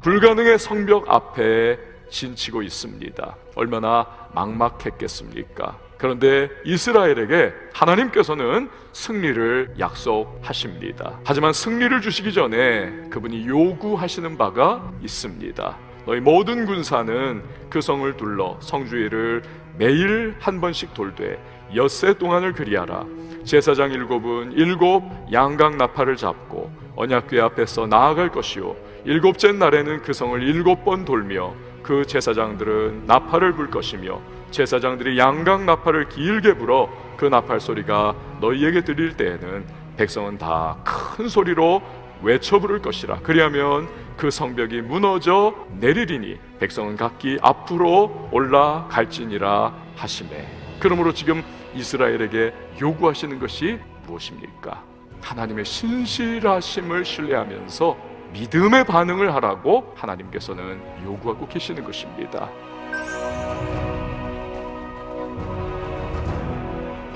불가능의 성벽 앞에 진치고 있습니다. 얼마나 막막했겠습니까? 그런데 이스라엘에게 하나님께서는 승리를 약속하십니다. 하지만 승리를 주시기 전에 그분이 요구하시는 바가 있습니다. 너희 모든 군사는 그 성을 둘러 성주위를 매일 한 번씩 돌되 엿새 동안을 그리하라. 제사장 일곱은 일곱 양각 나팔을 잡고 언약궤 앞에서 나아갈 것이요 일곱째 날에는 그 성을 일곱 번 돌며 그 제사장들은 나팔을 불 것이며 제사장들이 양각 나팔을 길게 불어 그 나팔 소리가 너희에게 들릴 때에는 백성은 다 큰 소리로 외쳐 부를 것이라 그리하면 그 성벽이 무너져 내리리니 백성은 각기 앞으로 올라갈지니라 하심에 그러므로 지금 이스라엘에게 요구하시는 것이 무엇입니까? 하나님의 신실하심을 신뢰하면서 믿음의 반응을 하라고 하나님께서는 요구하고 계시는 것입니다.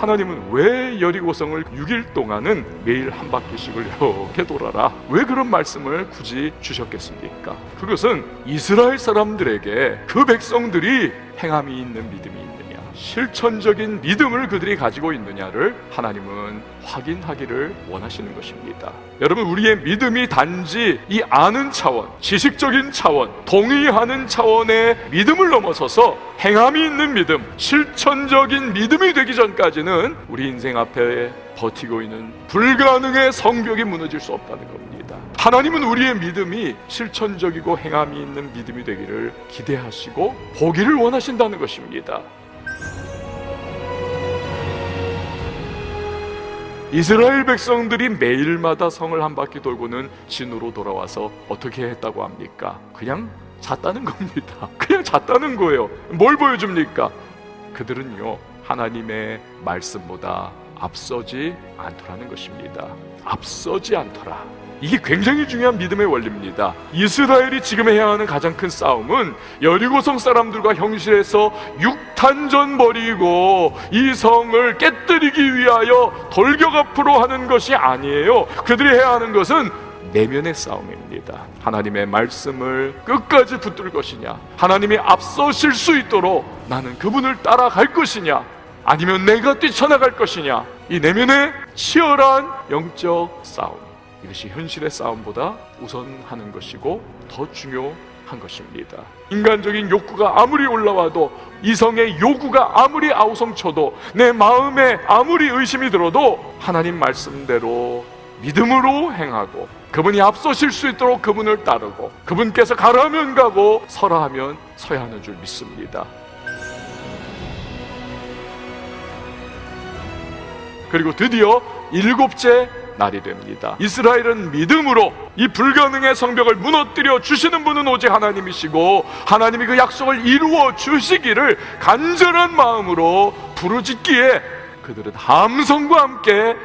하나님은 왜 여리고성을 6일 동안은 매일 한 바퀴씩을 이렇게 돌아라? 왜 그런 말씀을 굳이 주셨겠습니까? 그것은 이스라엘 사람들에게 그 백성들이 행함이 있는 믿음이 있느냐, 실천적인 믿음을 그들이 가지고 있느냐를 하나님은 확인하기를 원하시는 것입니다. 여러분, 우리의 믿음이 단지 이 아는 차원, 지식적인 차원, 동의하는 차원의 믿음을 넘어서서 행함이 있는 믿음, 실천적인 믿음이 되기 전까지는 우리 인생 앞에 버티고 있는 불가능의 성벽이 무너질 수 없다는 겁니다. 하나님은 우리의 믿음이 실천적이고 행함이 있는 믿음이 되기를 기대하시고 보기를 원하신다는 것입니다. 이스라엘 백성들이 매일마다 성을 한 바퀴 돌고는 진으로 돌아와서 어떻게 했다고 합니까? 그냥 잤다는 겁니다. 그냥 잤다는 거예요. 뭘 보여줍니까? 그들은요, 하나님의 말씀보다 앞서지 않더라는 것입니다. 앞서지 않더라. 이게 굉장히 중요한 믿음의 원리입니다. 이스라엘이 지금 해야 하는 가장 큰 싸움은 여리고성 사람들과 형실에서 육탄전 벌이고 이 성을 깨뜨리기 위하여 돌격 앞으로 하는 것이 아니에요. 그들이 해야 하는 것은 내면의 싸움입니다. 하나님의 말씀을 끝까지 붙들 것이냐, 하나님이 앞서실 수 있도록 나는 그분을 따라갈 것이냐, 아니면 내가 뛰쳐나갈 것이냐, 이 내면의 치열한 영적 싸움. 이것이 현실의 싸움보다 우선하는 것이고 더 중요한 것입니다. 인간적인 욕구가 아무리 올라와도 이성의 요구가 아무리 아우성쳐도 내 마음에 아무리 의심이 들어도 하나님 말씀대로 믿음으로 행하고 그분이 앞서실 수 있도록 그분을 따르고 그분께서 가라면 가고 서라 하면 서야 하는 줄 믿습니다. 그리고 드디어 일곱째 날이 됩니다. 이스라엘은 믿음으로 이 불가능의 성벽을 무너뜨려 주시는 분은 오직 하나님이시고 하나님이 그 약속을 이루어 주시기를 간절한 마음으로 부르짖기에 그들은 함성과 함께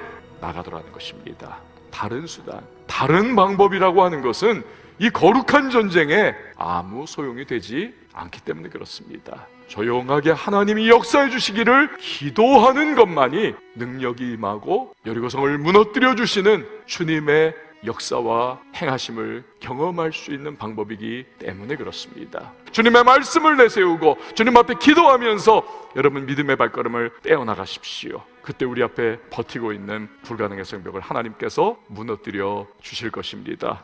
나가더라는 것입니다. 다른 수단, 다른 방법이라고 하는 것은 이 거룩한 전쟁에 아무 소용이 되지 않기 때문에 그렇습니다. 조용하게 하나님이 역사해 주시기를 기도하는 것만이 능력이 임하고 여리고성을 무너뜨려 주시는 주님의 역사와 행하심을 경험할 수 있는 방법이기 때문에 그렇습니다. 주님의 말씀을 내세우고 주님 앞에 기도하면서 여러분 믿음의 발걸음을 떼어 나가십시오. 그때 우리 앞에 버티고 있는 불가능의 성벽을 하나님께서 무너뜨려 주실 것입니다.